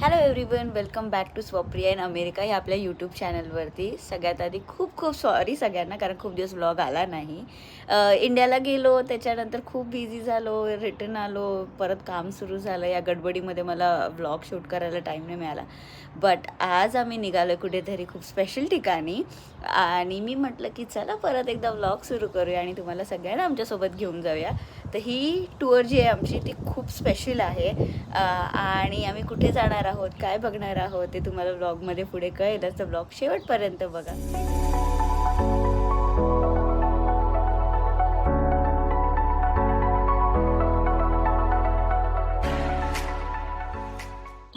Hello everyone welcome back to Swapriya in America या आपल्या YouTube चॅनलवरती सगळ्यात आधी खूप खूप सॉरी सगळ्यांना कारण खूप दिवस ब्लॉग आला नाही. इंडियाला गेलो त्याच्यानंतर खूप बिझी झालो रिटर्न आलो परत काम सुरू झालं. या गडबडीमध्ये मला ब्लॉग शूट करायला टाईम नाही मिळाला. बट आज आम्ही निघालो कुठेतरी खूप स्पेशल ठिकाणी. आणि मी म्हटलं की चला परत एकदा ब्लॉग सुरू करूया आणि तुम्हाला सगळ्यांना आमच्यासोबत घेऊन जाऊया. तर ही टूर जी आहे आमची ती खूप स्पेशल आहे. आणि आम्ही कुठे जाणार आहोत काय बघणार आहोत ते तुम्हाला ब्लॉगमध्ये पुढे कळेल असं ब्लॉग शेवटपर्यंत बघा.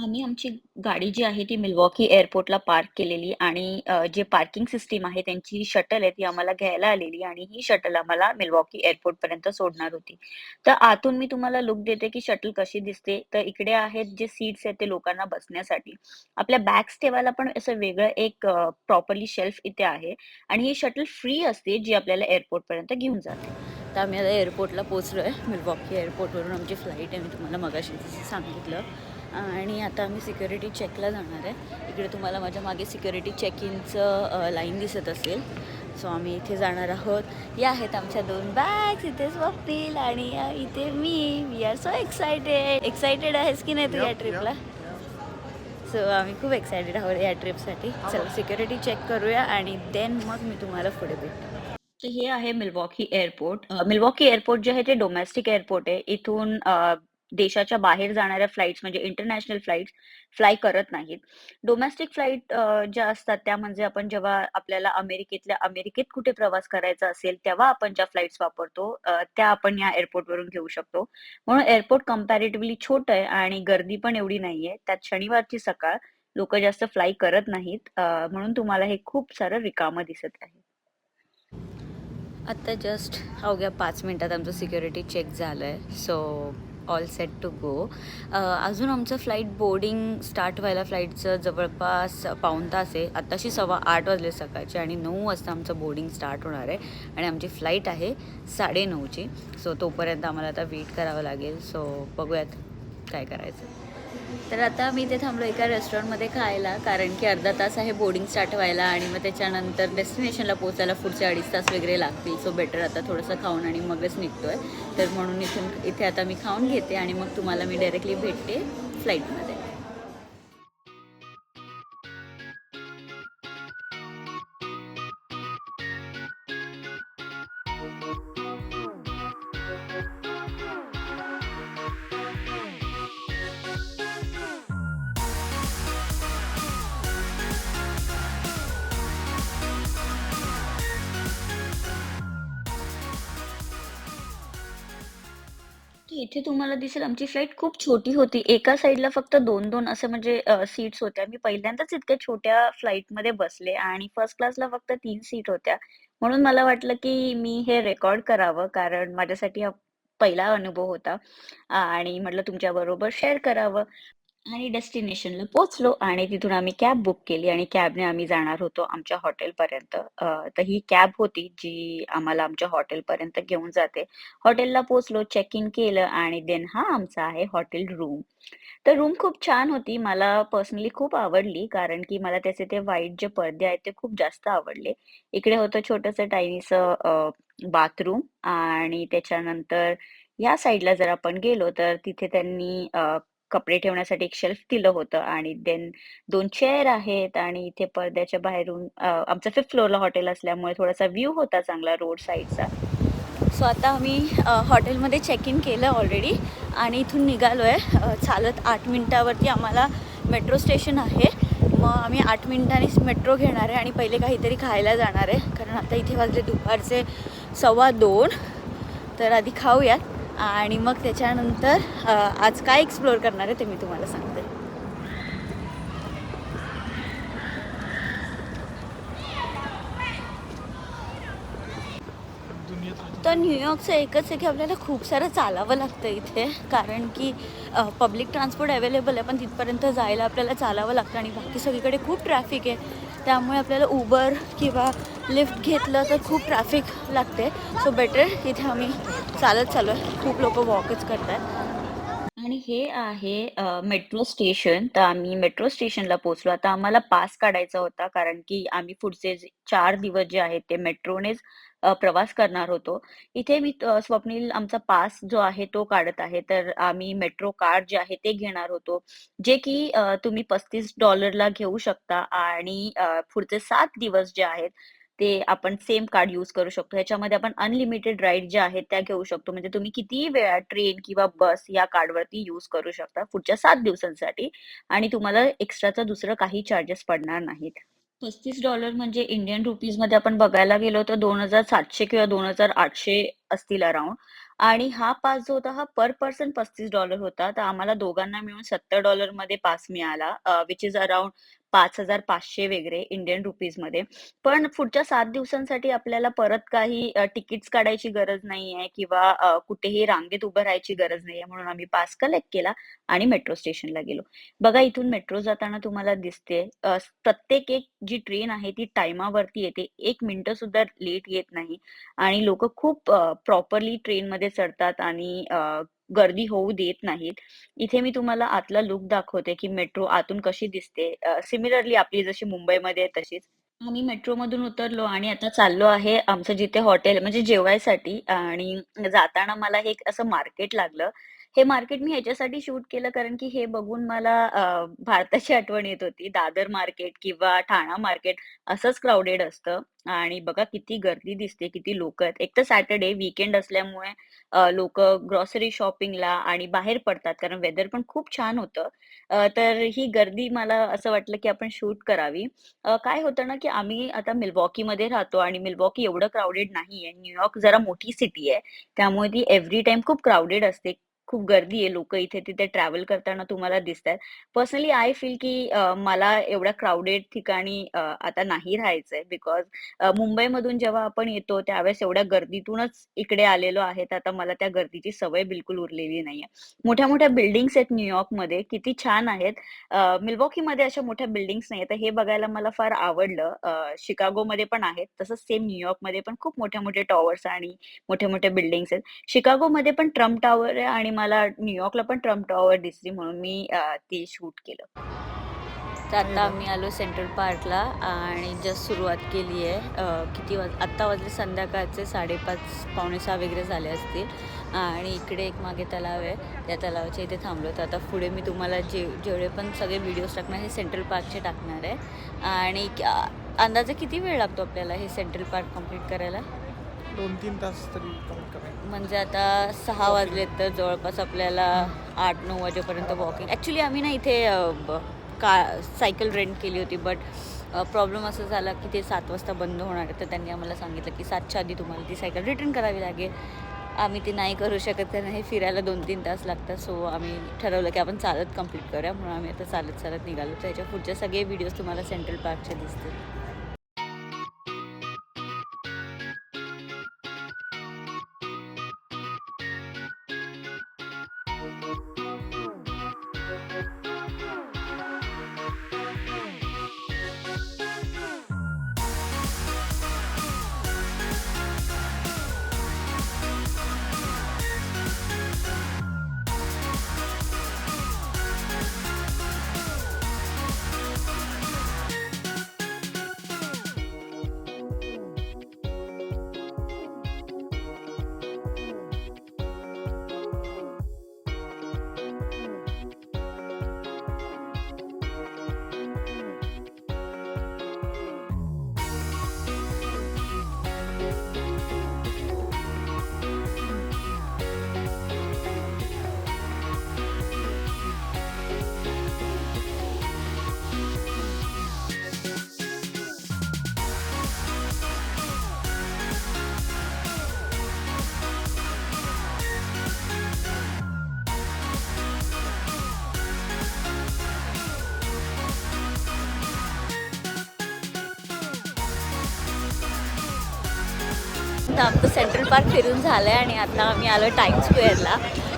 आम्ही आमची गाडी जी आहे ती मिल्वॉकी एअरपोर्टला पार्क केलेली आणि अ, जे पार्किंग सिस्टीम आहे त्यांची शटल आहे ती आम्हाला घ्यायला आलेली आणि ही शटल आम्हाला मिल्वॉकी एअरपोर्टपर्यंत सोडणार होती. तर आतून मी तुम्हाला लुक देते की शटल कशी दिसते. तर इकडे आहेत जे सीट्स आहेत ते लोकांना बसण्यासाठी. आपल्या बॅग्स ठेवायला पण असं वेगळं एक प्रॉपरली शेल्फ इथे आहे आणि ही शटल फ्री असते जी आपल्याला एअरपोर्टपर्यंत घेऊन जाते. तर आम्ही आता एअरपोर्टला पोहोचलोय. मिल्वॉकी एअरपोर्टवरून आमची फ्लाईट आहे. मी तुम्हाला मगाशी जसं सांगितलं. आणि आता आम्ही सिक्युरिटी चेकला जाणार आहे. इकडे तुम्हाला माझ्या मागे सिक्युरिटी चेक इनचं लाईन दिसत असेल. सो आम्ही इथे जाणार आहोत. या आहेत आमच्या 2 बॅग्स. इथे स्वप्नील आणि इथे मी. We are so excited. Excited आहेस की नाही तू या ट्रिपला? सो आम्ही खूप एक्सायटेड आहोत या ट्रिपसाठी. चला सिक्युरिटी चेक करूया आणि देन मग मी तुम्हाला पुढे भेटते. तर हे आहे मिल्वॉकी एअरपोर्ट. मिल्वॉकी एअरपोर्ट जे आहे ते डोमेस्टिक एअरपोर्ट आहे. इथून देशाच्या बाहेर जाणाऱ्या फ्लाईट्स म्हणजे इंटरनॅशनल फ्लाईट्स फ्लाय करत नाहीत. डोमेस्टिक फ्लाईट ज्या असतात त्या म्हणजे आपण जेव्हा आपल्याला अमेरिकेतल्या अमेरिकेत कुठे प्रवास करायचा असेल, तेव्हा आपण ज्या फ्लाइट्स वापरतो त्या आपण या एअरपोर्टवरून घेऊ शकतो. म्हणून एअरपोर्ट कम्पॅरेटिव्हली छोटं आहे आणि गर्दी पण एवढी नाहीये. त्यात शनिवारची सकाळ लोक जास्त फ्लाय करत नाहीत. म्हणून तुम्हाला हे खूप सारं रिकामं दिसत आहे. आता जस्ट अवघ्या 5 मिनिटात आमचं सिक्युरिटी चेक झालंय. So all set to go. अजून आमचं फ्लाईट बोर्डिंग स्टार्ट व्हायला फ्लाईटचं जवळपास पाऊण तास आहे. आत्ताशी 8:15 वाजले सकाळचे आणि नऊ वाजता आमचं बोर्डिंग स्टार्ट होणार आहे आणि आमची फ्लाईट आहे 9:30ची. सो तोपर्यंत आम्हाला आता वेट करावं लागेल. सो बघूयात काय करायचं. तर आता मी इथे थांबलो एका रेस्टॉरंटमध्ये खायला कारण की अर्धा तास आहे बोर्डिंग स्टार्ट व्हायला आणि मग त्याच्यानंतर डेस्टिनेशनला पोहोचायला पुढचे अडीच तास वगैरे लागतील. सो बेटर आता थोडंसं खाऊन आणि मगच निघतोय. तर म्हणून इथून इथे आता मी खाऊन घेते आणि मग तुम्हाला मी डायरेक्टली भेटते फ्लाईटमध्ये इथे तुम्हाला दिसेल आमची फ्लाईट खूप छोटी होती. एका साईडला फक्त 2-2 असं म्हणजे सीट्स होत्या. मी पहिल्यांदाच इतक्या छोट्या फ्लाइटमध्ये बसले आणि फर्स्ट क्लासला फक्त तीन सीट होत्या. म्हणून मला वाटलं की मी हे रेकॉर्ड करावं कारण माझ्यासाठी हा पहिला अनुभव होता आणि म्हटलं तुमच्या बरोबर शेअर करावं. आणि डेस्टिनेशनला पोहोचलो आणि तिथून आम्ही कॅब बुक केली आणि कॅबने आम्ही जाणार होतो आमच्या हॉटेलपर्यंत. अ, तर ही कॅब होती जी आम्हाला आमच्या हॉटेलपर्यंत घेऊन जाते. हॉटेलला पोहोचलो, चेक इन केलं आणि देन हा आमचा आहे हॉटेल रूम. तर रूम खूप छान होती. मला पर्सनली खूप आवडली कारण की मला त्याचे ते व्हाईट जे पडदे आहेत ते खूप जास्त आवडले. इकडे होतं छोटंसं टाईनीसं अ, बाथरूम आणि त्याच्यानंतर या साइडला जर आपण गेलो तर तिथे त्यांनी अ, कपडे ठेवण्यासाठी एक शेल्फ दिलं होतं आणि देन दोन चेअर आहेत आणि इथे पडद्याच्या बाहेरून आमचं फिफ्थ फ्लोअरला हॉटेल असल्यामुळे थोडासा व्ह्यू होता चांगला रोड साईडचा सो आता आम्ही हॉटेलमध्ये चेक इन केलं ऑलरेडी आणि इथून निघालो आहे चालत आठ मिनटावरती आम्हाला मेट्रो स्टेशन आहे. मग आम्ही आठ मिनिटांनीच मेट्रो घेणार आहे आणि पहिले काहीतरी खायला जाणार आहे. कारण आता इथे वाजले दुपारचे 2:15 तर आधी खाऊयात आणि मग त्याच्यानंतर आज काय एक्सप्लोर करणार आहे ते मी तुम्हाला सांगते. तर न्यूयॉर्कचं एकच आहे की आपल्याला खूप सारं चालावं लागतं इथे कारण की पब्लिक ट्रान्सपोर्ट अवेलेबल आहे पण तिथपर्यंत जायला आपल्याला चालावं लागतं आणि बाकी सगळीकडे खूप ट्रॅफिक आहे. त्यामुळे आपल्याला उबर किंवा लिफ्ट घेतलं तर खूप ट्रॅफिक लागते. सो बेटर इथे आम्ही चालत चालू आहे. खूप लोक वॉकच करतात आणि हे आहे मेट्रो स्टेशन. तर आम्ही मेट्रो स्टेशनला पोहोचलो. आता आम्हाला पास काढायचा होता, कारण की आम्ही पुढचे चार दिवस जे आहेत ते मेट्रोनेच प्रवास करणार होतो. इथे मी स्वप्नील आमचा पास जो आहे तो काढत आहे. तर आम्ही मेट्रो कार्ड जे आहे ते घेणार होतो. जे की तुम्ही $35 ला घेऊ शकता आणि पुढचे सात दिवस जे आहेत ते आपण सेम कार्ड यूज करू शकतो. ह्याच्यामध्ये आपण अनलिमिटेड राईड ज्या आहेत त्या घेऊ शकतो. म्हणजे तुम्ही कितीही वेळा ट्रेन किंवा बस या कार्डवरती यूज करू शकता पुढच्या सात दिवसांसाठी आणि तुम्हाला एक्स्ट्राचा दुसरं काही चार्जेस पडणार नाहीत. $35 म्हणजे इंडियन रुपीजमध्ये आपण बघायला गेलो तर 2,700 किंवा 2,800 असतील अराउंड आणि हा पास जो होता हा पर पर्सन $35 होता. तर आम्हाला दोघांना मिळून $70 मध्ये पास मिळाला विच इज अराउंड पाच हजार पाचशे वगैरे इंडियन रुपीजमध्ये पण पुढच्या सात दिवसांसाठी आपल्याला परत काही अ, तिकीट्स काढायची गरज नाहीये किंवा कुठेही रांगेत उभं राहायची गरज नाहीये. म्हणून आम्ही पास कलेक्ट केला आणि मेट्रो स्टेशनला गेलो. बघा इथून मेट्रो जाताना तुम्हाला दिसते प्रत्येक एक जी ट्रेन आहे ती टायमावरती येते. एक मिनिटं सुद्धा लेट येत नाही आणि लोक खूप प्रॉपरली ट्रेनमध्ये चढतात आणि गर्दी होऊ देत नाहीत. इथे मी तुम्हाला आतला लूक दाखवते, की मेट्रो आतून कशी दिसते. सिमिलरली आपली जशी मुंबईमध्ये आहे तशीच. आम्ही मेट्रोमधून उतरलो आणि आता चाललो आहे आमचं जिथे हॉटेल म्हणजे जेवायसाठी आणि जाताना मला हे असं मार्केट लागलं. हे मार्केट मी ह्याच्यासाठी शूट केलं कारण की हे बघून मला भारताची आठवण येत होती. दादर मार्केट किंवा ठाणा मार्केट असंच क्राउडेड असतं आणि बघा किती गर्दी दिसते, किती लोक आहेत. एक तर सॅटर्डे वीकेंड असल्यामुळे लोक ग्रॉसरी शॉपिंगला आणि बाहेर पडतात कारण वेदर पण खूप छान होतं. तर ही गर्दी मला असं वाटलं की आपण शूट करावी. काय होतं ना, की आम्ही आता मिल्वॉकीमध्ये राहतो आणि मिलवॉकी एवढं क्राउडेड नाहीये. न्यूयॉर्क जरा मोठी सिटी आहे. त्यामुळे ती एव्हरी टाइम खूप क्राउडेड असते. खूप गर्दी आहे. लोक इथे-तिथे ट्रॅव्हल करताना तुम्हाला दिसतायत. पर्सनली आय फील की मला एवढ्या क्राउडेड ठिकाणी आता नाही राहायचंय बिकॉज मुंबईमधून जेव्हा आपण येतो त्यावेळेस एवढ्या गर्दीतूनच इकडे आलेलो आहेत आता मला त्या गर्दीची सवय बिलकुल उरलेली नाहीये. मोठ्या-मोठ्या बिल्डिंग्स आहेत न्यूयॉर्कमध्ये. किती छान आहेत. अ, मिल्वॉकीमध्ये अशा मोठ्या बिल्डिंग्स नाही तर हे बघायला मला फार आवडलं. शिकागो शिकागोमध्ये पण आहेत. तसंच सेम न्यूयॉर्कमध्ये पण खूप मोठे-मोठे टॉवर्स आणि मोठे-मोठे बिल्डिंग्स आहेत. शिकागोमध्ये पण ट्रम्प टॉवर आहे आणि मला न्यूयॉर्कला पण ट्रम्प टॉवर दिसली म्हणून मी ते शूट केलं. तर आता! आम्ही आलो सेंट्रल पार्कला आणि जस्ट सुरुवात केली आहे. किती वाज आत्ता वाजले संध्याकाळचे 5:30 पावणे 6 वगैरे झाले असतील आणि इकडे एक मागे तलाव आहे. त्या तलावाच्या इथे थांबलो. तर आता पुढे मी तुम्हाला जे जेवढे पण सगळे व्हिडिओज टाकणार हे सेंट्रल पार्कचे टाकणार आहे आणि अंदाजे किती वेळ लागतो आपल्याला हे सेंट्रल पार्क कंप्लीट करायला? 2-3 तास तरी कमीत कमी. म्हणजे आता 6 वाजलेत तर जवळपास आपल्याला 8-9 वाजेपर्यंत वॉकिंग ॲक्चुअली आम्ही ना इथे अ, ब का सायकल रेंट केली होती बट प्रॉब्लेम असा झाला की ते 7 वाजता बंद होणार आहे. तर त्यांनी आम्हाला सांगितलं की 7च्या आधी तुम्हाला ती सायकल रिटर्न करावी लागेल. आम्ही ते नाही करू शकत कारण हे फिरायला 2-3 तास लागतात. सो आम्ही ठरवलं की आपण चालत कंप्लीट करूया म्हणून आम्ही आता चालत-चालत निघालो. तर ह्याच्या पुढचे सगळे व्हिडिओज तुम्हाला सेंट्रल पार्कचे दिसतील. आता आमचं सेंट्रल पार्क फिरून झालं आहे आणि आता आम्ही आलो टाईम स्क्वेअरला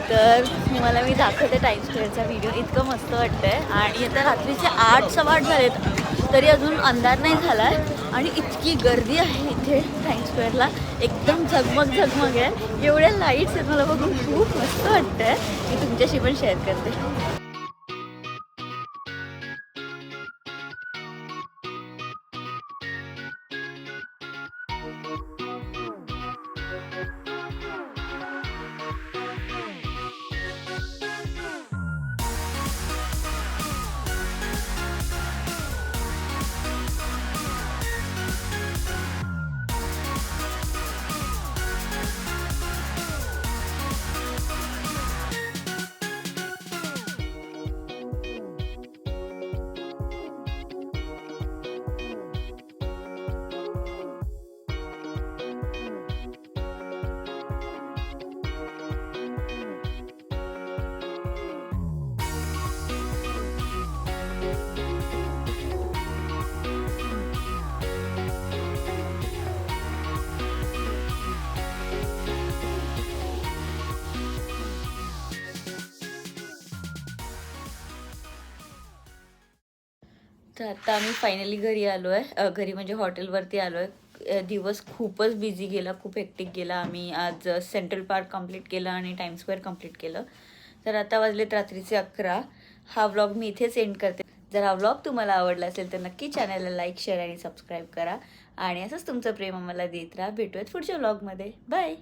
तर तुम्हाला मी दाखवते टाईम स्क्वेअरचा व्हिडिओ इतकं मस्त वाटतं आहे आणि आता रात्रीचे आठ सव्वा आठ झालेत. तरी अजून अंधार नाही झाला आहे आणि इतकी गर्दी आहे इथे टाइम स्क्वेअरला एकदम झगमग झगमग आहे. एवढ्या लाईट्स आहेत मला बघून खूप मस्त वाटतंय. मी तुमच्याशी पण शेअर करते. तर आता आम्ही फायनली घरी आलो आहे घरी म्हणजे हॉटेलवरती आलो आहे दिवस खूपच बिझी गेला खूप हेक्टिक गेला. आम्ही आज सेंट्रल पार्क कंप्लीट केलं आणि टाइम स्क्वेअर कंप्लीट केलं. तर आता वाजलेत रात्रीचे अकरा. हा व्लॉग मी इथेच एंड करते. जर हा व्लॉग तुम्हाला आवडला असेल तर नक्की चॅनलला लाईक शेअर आणि सबस्क्राईब करा. आणि असंच तुमचं प्रेम आम्हाला देत राहा. भेटूयात पुढच्या व्लॉगमध्ये बाय